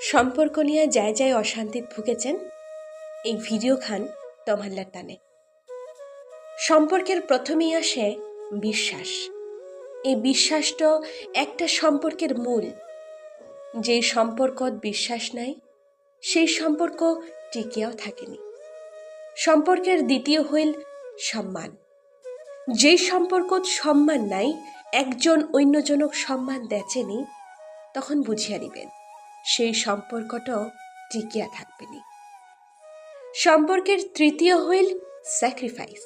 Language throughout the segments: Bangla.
সম্পর্ক নিয়ে যায় যায় অশান্তিত ভুগেছেন এই ভিডিও খান তমাল্লার টানে। সম্পর্কের প্রথমেই আসে বিশ্বাস। এই বিশ্বাসটা একটা সম্পর্কের মূল। যেই সম্পর্কত বিশ্বাস নাই, সেই সম্পর্ক টিকিয়াও থাকেনি। সম্পর্কের দ্বিতীয় হইল সম্মান। যেই সম্পর্কত সম্মান নাই, একজন অন্যজনক সম্মান দেচেনি তখন বুঝিয়া নিবেন সেই সম্পর্কটাও টিকিয়া থাকবেনি। সম্পর্কের তৃতীয় হইল স্যাক্রিফাইস।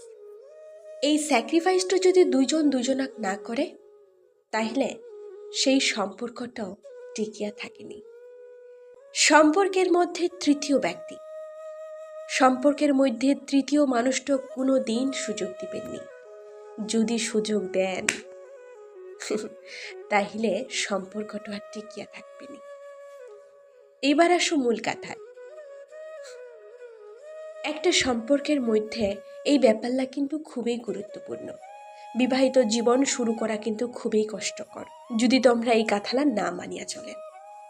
এই স্যাক্রিফাইসটা যদি দুজন দুজনাক না করে তাহলে সেই সম্পর্কটাও টিকিয়া থাকেনি। সম্পর্কের মধ্যে তৃতীয় ব্যক্তি। সম্পর্কের মধ্যে তৃতীয় মানুষটা কোনো দিন সুযোগ দিবেননি। যদি সুযোগ দেন তাহলে সম্পর্কটা আর টিকিয়া থাকবেনি। এবার আসো মূল কথায়। একটা সম্পর্কের মধ্যে এই ব্যাপারটা কিন্তু খুবই গুরুত্বপূর্ণ। বিবাহিত জীবন শুরু করা কিন্তু খুবই কষ্টকর, যদি তোমরা এই কথাটা না মানিয়া চলে।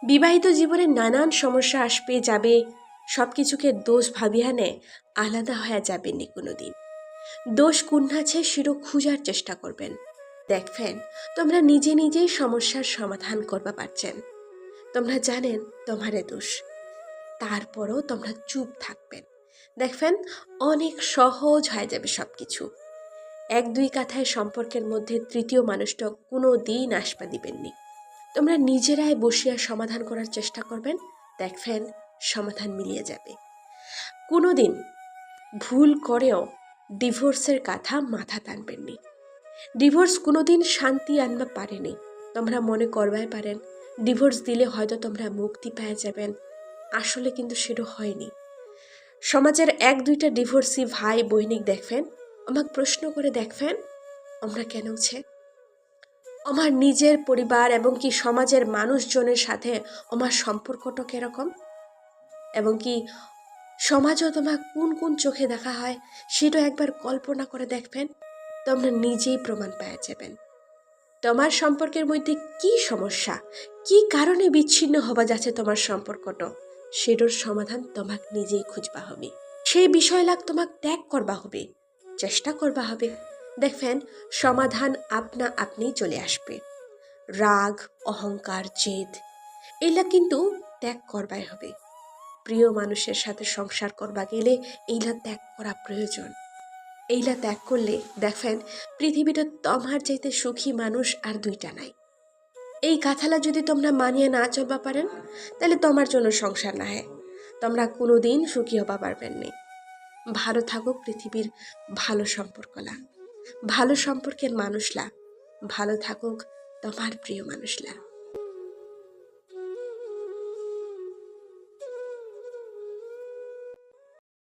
বিবাহিত জীবনে নানান সমস্যা আসবে, যাবে সব কিছুকে দোষ ভাবিয়ানে আলাদা হয়ে যাবেননি কোনো দিন দোষ কোন আছে সেটা খুঁজার চেষ্টা করবেন। দেখবেন, তোমরা নিজে নিজেই সমস্যার সমাধান করবা পারছেন। তোমরা জানেন তোমারে দোষ। তারপরও তোমরা চুপ থাকবেন। দেখবেন অনেক সহজ হয়ে যাবে সব কিছু এক দুই কথায় সম্পর্কের মধ্যে তৃতীয় মানুষটা কোনো দিন আসপা দিবেননি। তোমরা নিজেরাই বসিয়া সমাধান করার চেষ্টা করবেন, দেখবেন সমাধান মিলিয়ে যাবে। কোনো দিন ভুল করেও ডিভোর্সের কথা মাথা টানবেননি। ডিভোর্স কোনো দিন শান্তি আনবা পারেনি। তোমরা মনে করবাই পারেন ডিভোর্স দিলে হয়তো তোমরা মুক্তি পেয়ে যাবেন। আসলে কিন্তু সেটা হয়নি। সমাজের এক দুইটা ডিভোর্সি ভাই বৈনিক দেখবেন, আমাকে প্রশ্ন করে দেখবেন, আমরা কেন হচ্ছে আমার নিজের পরিবার এবং কি সমাজের মানুষজনের সাথে আমার সম্পর্কটা কীরকম? এবং কি সমাজও তোমার কোন কোন চোখে দেখা হয়, সেটা একবার কল্পনা করে দেখবেন, তোমরা নিজেই প্রমাণ পেয়ে যাবেন। তোমার সম্পর্কের মধ্যে কি সমস্যা? কি কারণে বিচ্ছিন্ন হবা যাচ্ছে তোমার সম্পর্কটা? সেটার সমাধান তোমাকে নিজেই খুঁজবা হবে। সেই বিষয় লাগ তোমাকে ত্যাগ করবা হবে। চেষ্টা করবা হবে। দেখবেন, সমাধান আপনা আপনি চলে আসবে। রাগ, অহংকার, জেদ, এগুলা কিন্তু ত্যাগ করবাই হবে। প্রিয় মানুষের সাথে সংসার করবা গেলে এইলা ত্যাগ করা প্রয়োজন। এইলা ত্যাগ করলে, দেখেন, পৃথিবীটা তোমার চাইতে সুখী মানুষ আর দুইটা নাই। এই কথালা যদি তোমরা মানিয়ে না চলবা পারেন, তাহলে তোমার জন্য সংসার না হয় তোমরা কোনো দিন সুখী হবা পারবেন নি। ভালো থাকুক পৃথিবীর ভালো সম্পর্কলা। ভালো সম্পর্কের মানুষলা। ভালো থাকুক তোমার প্রিয় মানুষলা।